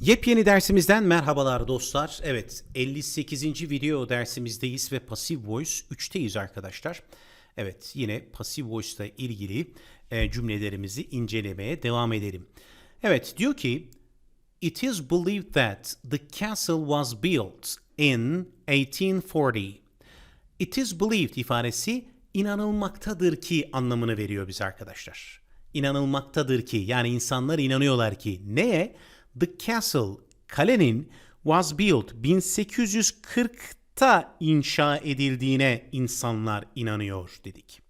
Yepyeni dersimizden merhabalar dostlar. Evet 58. video dersimizdeyiz ve Passive Voice 3'teyiz arkadaşlar. Evet yine Passive Voice ile ilgili e, cümlelerimizi incelemeye devam edelim. Evet diyor ki It is believed that the castle was built in 1840. It is believed ifadesi inanılmaktadır ki anlamını veriyor bize arkadaşlar. İnanılmaktadır ki yani insanlar inanıyorlar ki neye? The castle kalenin was built 1840'ta inşa edildiğine insanlar inanıyor dedik.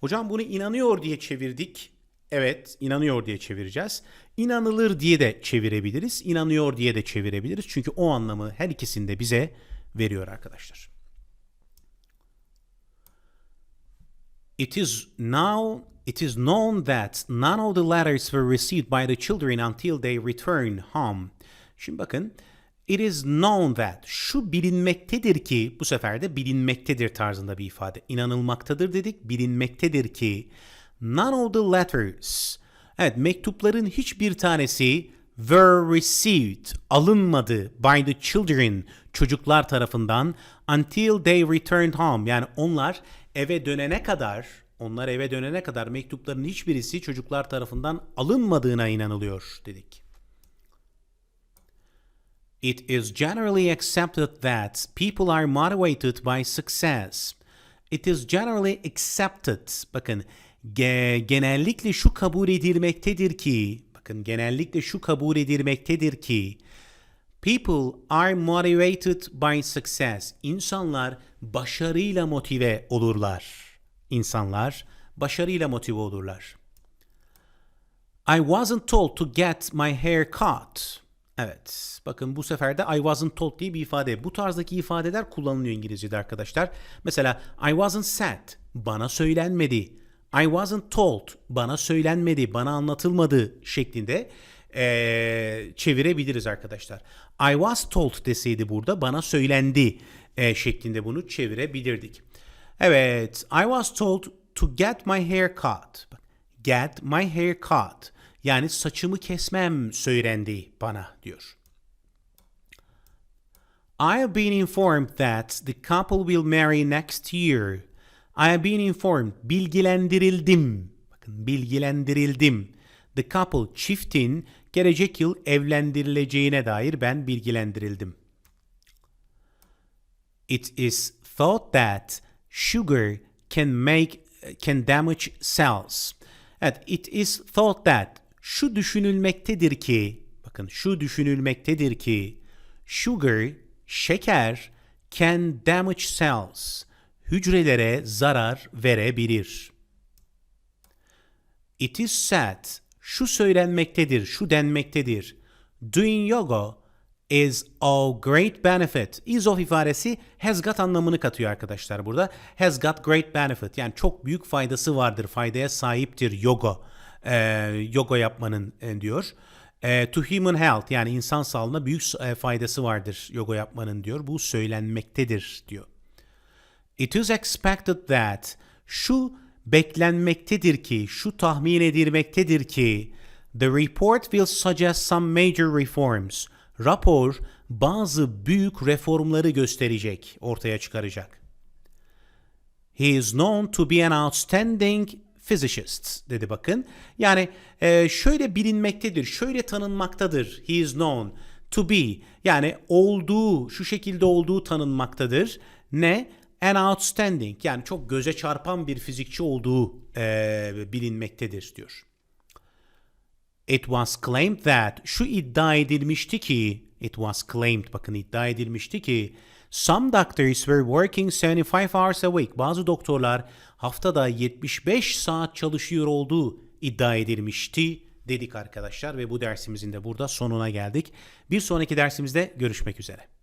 Hocam bunu inanıyor diye çevirdik. Evet, inanıyor diye çevireceğiz. İnanılır diye de çevirebiliriz. İnanıyor diye de çevirebiliriz. Çünkü o anlamı her ikisinde bize veriyor arkadaşlar. It is now it is known that none of the letters were received by the children until they return home. Şimdi bakın It is known that şu bilinmektedir ki bu sefer de bilinmektedir tarzında bir ifade. İnanılmaktadır dedik bilinmektedir ki none of the letters evet mektupların hiçbir tanesi were received alınmadı by the children çocuklar tarafından until they returned home yani onlar eve dönene kadar onlar eve dönene kadar mektupların hiçbirisi çocuklar tarafından alınmadığına inanılıyor dedik. It is generally accepted that people are motivated by success. It is generally accepted. Bakın ge- genellikle şu kabul edilmektedir ki bakın genellikle şu kabul edilmektedir ki People are motivated by success. İnsanlar başarıyla motive olurlar. İnsanlar başarıyla motive olurlar. I wasn't told to get my hair cut. Evet. Bakın bu sefer de I wasn't told diye bir ifade. Bu tarzdaki ifadeler kullanılıyor İngilizce'de arkadaşlar. Mesela I wasn't said. Bana söylenmedi. I wasn't told. Bana söylenmedi. Bana anlatılmadı şeklinde eee, çevirebiliriz arkadaşlar. I was told deseydi burada bana söylendi eee, şeklinde bunu çevirebilirdik. Evet. I was told to get my hair cut. Get my hair cut. Yani saçımı kesmem söylendi bana diyor. I have been informed that the couple will marry next year. I have been informed. Bilgilendirildim. Bakın bilgilendirildim. The couple çiftin gelecek yıl evlendirileceğine dair ben bilgilendirildim. It is thought that sugar can make can damage cells. Evet, it is thought that şu düşünülmektedir ki bakın şu düşünülmektedir ki sugar şeker can damage cells hücrelere zarar verebilir. It is said şu söylenmektedir, şu denmektedir. Doing yoga is of great benefit. Is of ifadesi has got anlamını katıyor arkadaşlar burada. Has got great benefit. Yani çok büyük faydası vardır. Faydaya sahiptir yoga. Ee, yoga yapmanın e, diyor. Ee, to human health yani insan sağlığına büyük e, faydası vardır yoga yapmanın diyor. Bu söylenmektedir diyor. It is expected that şu beklenmektedir ki, şu tahmin edilmektedir ki the report will suggest some major reforms. Rapor bazı büyük reformları gösterecek, ortaya çıkaracak. He is known to be an outstanding physicist dedi bakın. Yani e, şöyle bilinmektedir, şöyle tanınmaktadır. He is known to be yani olduğu, şu şekilde olduğu tanınmaktadır. Ne? An outstanding yani çok göze çarpan bir fizikçi olduğu e, bilinmektedir diyor. It was claimed that şu iddia edilmişti ki it was claimed bakın iddia edilmişti ki some doctors were working 75 hours a week. Bazı doktorlar haftada 75 saat çalışıyor olduğu iddia edilmişti dedik arkadaşlar ve bu dersimizin de burada sonuna geldik. Bir sonraki dersimizde görüşmek üzere.